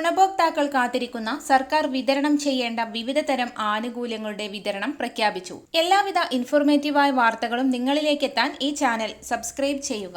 ഗുണഭോക്താക്കൾ കാത്തിരിക്കുന്ന സർക്കാർ വിതരണം ചെയ്യേണ്ട വിവിധ തരം ആനുകൂല്യങ്ങളുടെ വിതരണം പ്രഖ്യാപിച്ചു. എല്ലാവിധ ഇൻഫോർമേറ്റീവായ വാർത്തകളും നിങ്ങളിലേക്ക് എത്താൻ ഈ ചാനൽ സബ്സ്ക്രൈബ് ചെയ്യുക.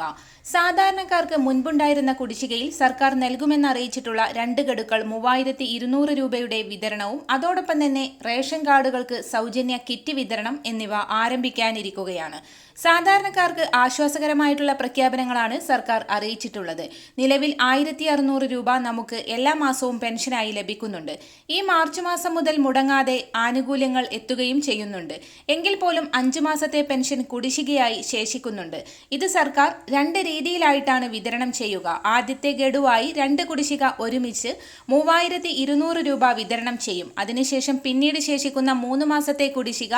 സാധാരണക്കാർക്ക് മുൻപുണ്ടായിരുന്ന കുടിശ്ശികയിൽ സർക്കാർ നൽകുമെന്ന് അറിയിച്ചിട്ടുള്ള രണ്ട് ഗഡുക്കൾ മൂവായിരത്തി ഇരുന്നൂറ് രൂപയുടെ വിതരണവും അതോടൊപ്പം തന്നെ റേഷൻ കാർഡുകൾക്ക് സൗജന്യ കിറ്റ് വിതരണം എന്നിവ ആരംഭിക്കാനിരിക്കുകയാണ്. സാധാരണക്കാർക്ക് ആശ്വാസകരമായിട്ടുള്ള പ്രഖ്യാപനങ്ങളാണ് സർക്കാർ അറിയിച്ചിട്ടുള്ളത്. നിലവിൽ ആയിരത്തി രൂപ നമുക്ക് എല്ലാ മാസവും പെൻഷനായി ലഭിക്കുന്നുണ്ട്. ഈ മാർച്ച് മാസം മുതൽ മുടങ്ങാതെ ആനുകൂല്യങ്ങൾ എത്തുകയും ചെയ്യുന്നുണ്ട്. എങ്കിൽ പോലും അഞ്ചു മാസത്തെ പെൻഷൻ കുടിശ്ശികയായി ശേഷിക്കുന്നുണ്ട്. ഇത് സർക്കാർ രണ്ട് രീതിയിലായിട്ടാണ് വിതരണം ചെയ്യുക. ആദ്യത്തെ ഗഡുവായി രണ്ട് കുടിശ്ശിക ഒരുമിച്ച് മൂവായിരത്തി ഇരുന്നൂറ് രൂപ വിതരണം ചെയ്യും. അതിനുശേഷം പിന്നീട് ശേഷിക്കുന്ന മൂന്ന് മാസത്തെ കുടിശ്ശിക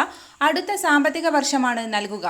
അടുത്ത സാമ്പത്തിക വർഷമാണ് നൽകുക.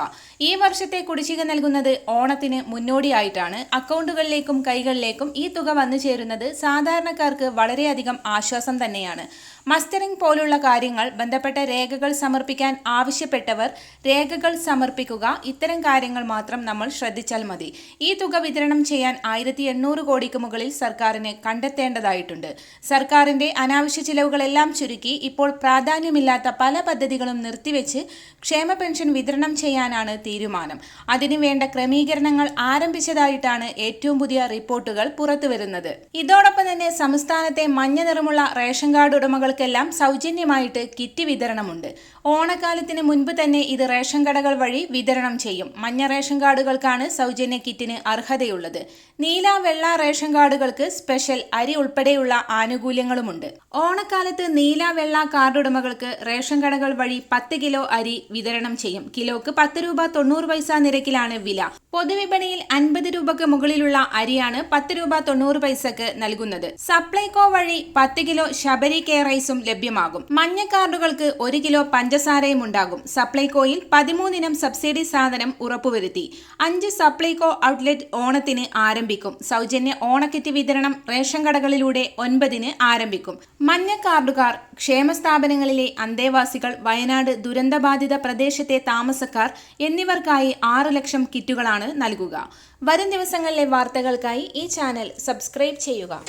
ഈ വർഷത്തെ കുടിശ്ശിക നൽകുന്നത് ഓണത്തിന് മുന്നോടിയായിട്ടാണ്. അക്കൗണ്ടുകളിലേക്കും കൈകളിലേക്കും ഈ തുക വന്നു ചേരുന്നത് സാധാരണക്കാർക്ക് വളരെയധികം ആശ്വാസം തന്നെയാണ്. മസ്റ്ററിംഗ് പോലുള്ള കാര്യങ്ങൾ ബന്ധപ്പെട്ട രേഖകൾ സമർപ്പിക്കാൻ ആവശ്യപ്പെട്ടവർ രേഖകൾ സമർപ്പിക്കുക. ഇത്തരം കാര്യങ്ങൾ മാത്രം നമ്മൾ ശ്രദ്ധിച്ചാൽ മതി. ഈ തുക വിതരണം ചെയ്യാൻ ആയിരത്തി എണ്ണൂറ് കോടിക്ക് മുകളിൽ സർക്കാരിന് കണ്ടെത്തേണ്ടതായിട്ടുണ്ട്. സർക്കാരിന്റെ അനാവശ്യ ചിലവുകളെല്ലാം ചുരുക്കി ഇപ്പോൾ പ്രാധാന്യമില്ലാത്ത പല പദ്ധതികളും നിർത്തിവെച്ച് ക്ഷേമ പെൻഷൻ വിതരണം ചെയ്യാനാണ് തീരുമാനം. അതിനുവേണ്ട ക്രമീകരണങ്ങൾ ആരംഭിച്ചതായിട്ടാണ് ഏറ്റവും പുതിയ റിപ്പോർട്ടുകൾ പുറത്തുവരുന്നത്. ഇതോടൊപ്പം തന്നെ സംസ്ഥാനത്തെ മഞ്ഞ നിറമുള്ള റേഷൻ കാർഡ് ഉടമകൾക്കെല്ലാം സൗജന്യമായിട്ട് കിറ്റ് വിതരണമുണ്ട്. ഓണക്കാലത്തിന് മുൻപ് തന്നെ ഇത് റേഷൻ കടകൾ വഴി വിതരണം ചെയ്യും. മഞ്ഞ റേഷൻ കാർഡുകൾക്കാണ് സൗജന്യ കിറ്റിന് അർഹതയുള്ളത്. നീല വെള്ള റേഷൻ കാർഡുകൾക്ക് സ്പെഷ്യൽ അരി ഉൾപ്പെടെയുള്ള ആനുകൂല്യങ്ങളുമുണ്ട്. ഓണക്കാലത്ത് നീല വെള്ള കാർഡ് ഉടമകൾക്ക് റേഷൻ കടകൾ വഴി പത്ത് കിലോ അരി വിതരണം ചെയ്യും. കിലോക്ക് പത്ത് രൂപ തൊണ്ണൂറ് പൈസ നിരക്കിലാണ് വില. പൊതുവിപണിയിൽ അൻപത് രൂപക്ക് മുകളിലുള്ള അരിയാണ് പത്ത് രൂപ തൊണ്ണൂറ് പൈസക്ക് നൽകുന്നത്. സപ്ലൈകോ വഴി പത്ത് കിലോ ശബരി കെ റൈസും ലഭ്യമാകും. മഞ്ഞ കാർഡുകൾക്ക് ഒരു കിലോ പഞ്ചസാരയും ഉണ്ടാകും. സപ്ലൈകോയിൽ പതിമൂന്നിനം സബ്സിഡി സാധനം ഉറപ്പുവരുത്തി. അഞ്ച് സപ്ലൈകോ ഔട്ട്ലെറ്റ് ഓണത്തിന് ആരംഭിക്കും. സൗജന്യ ഓണക്കിറ്റ് വിതരണം റേഷൻ കടകളിലൂടെ ഒൻപതിന് ആരംഭിക്കും. മഞ്ഞ കാർഡുകാർ ക്ഷേമ സ്ഥാപനങ്ങളിലെ അന്തേവാസികൾ വയനാട് ദുരന്തബാധിത പ്രദേശത്തെ താമസക്കാർ എന്നിവർക്കായി ആറ് ലക്ഷം കിറ്റുകളാണ് നൽകുക. വരും ദിവസങ്ങളിലെ വാർത്തകൾക്കായി ഈ ചാനൽ സബ്സ്ക്രൈബ് ചെയ്യുക.